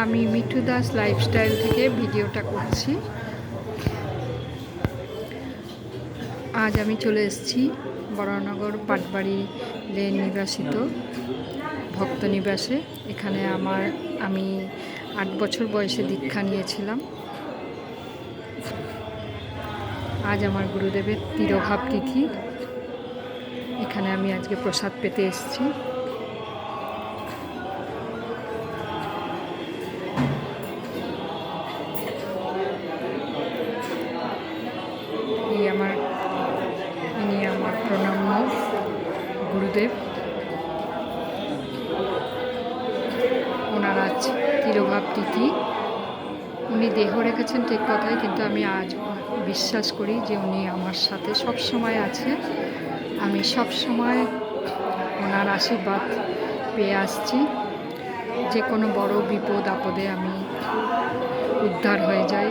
আমি মিঠু দাস লাইফস্টাইল থেকে ভিডিওটা করছি। আজ আমি চলে এসেছি বরানগর পাটবাড়ি লেন নিবাসিত ভক্ত নিবাসে। এখানে আমার, আমি আট বছর বয়সে দীক্ষা নিয়েছিলাম। আজ আমার গুরুদেবের তিরোভাব তিথি। এখানে আমি আজকে প্রসাদ পেতে এসেছি। গুরুদেব। ওনার আজ তিরোভাব তিথি। উনি দেহ রেখেছেন ঠিক কথাই, কিন্তু আমি আজ বিশ্বাস করি যে উনি আমার সাথে সব সময় আছে আমি সব সময় ওনার আশীর্বাদ পেয়ে আসছি। যে কোনো বড় বিপদ আপদে আমি উদ্ধার হয়ে যাই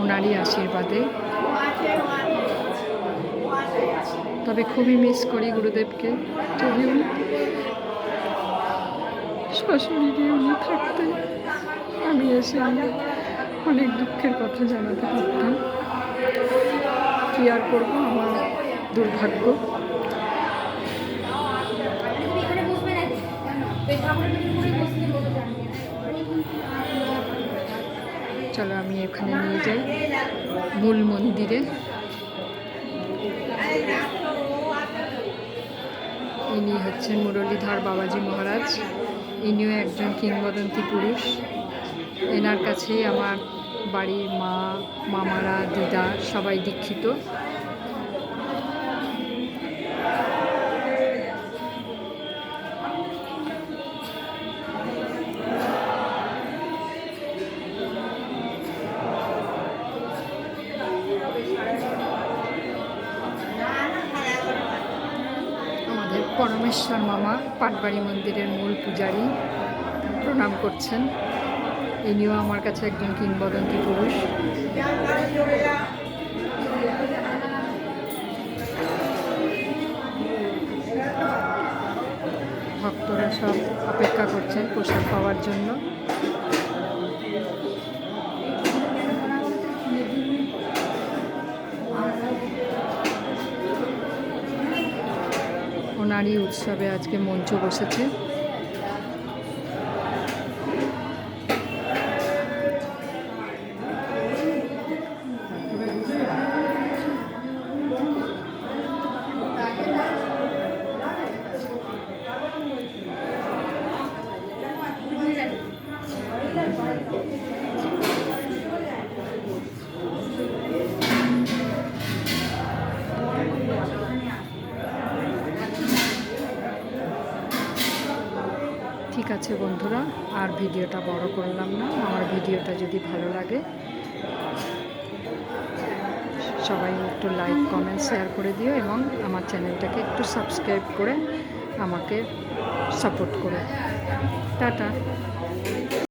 ওনারই আশীর্বাদে। তবে খুবই মিস করি গুরুদেবকে। যদি উনি শ্বশুরিকে উনি থাকতেন। আমি এসে আমি অনেক দুঃখের কথা জানাতে পারতাম। কী আর করব? আমার দুর্ভাগ্য। চলো আমি এখানে নিয়ে যাই। মূল মন্দিরে। হচ্ছেন মুরলীধর বাবাজি মহারাজ। ইনিও একজন কিংবদন্তি পুরুষ। এনার কাছেই আমার বাড়ির মা, মামারা, দিদা সবাই দীক্ষিত। পরমেশ্বর মামা পাটবাড়ি মন্দিরের মূল পূজারী প্রণাম করছেন। ইনিও আমার কাছে একজন কিংবদন্তি পুরুষ। ভক্তরা সব অপেক্ষা করছেন প্রসাদ পাওয়ার জন্য। ওনারই উৎসবে আজকে মঞ্চ বসেছে। আছে বন্ধুরা, আর ভিডিওটা বড় করলাম না। আমার ভিডিওটা যদি ভালো লাগে, সবাই একটু লাইক কমেন্ট শেয়ার করে দিও এবং আমার চ্যানেলটাকে একটু সাবস্ক্রাইব করে আমাকে সাপোর্ট করো। টাটা।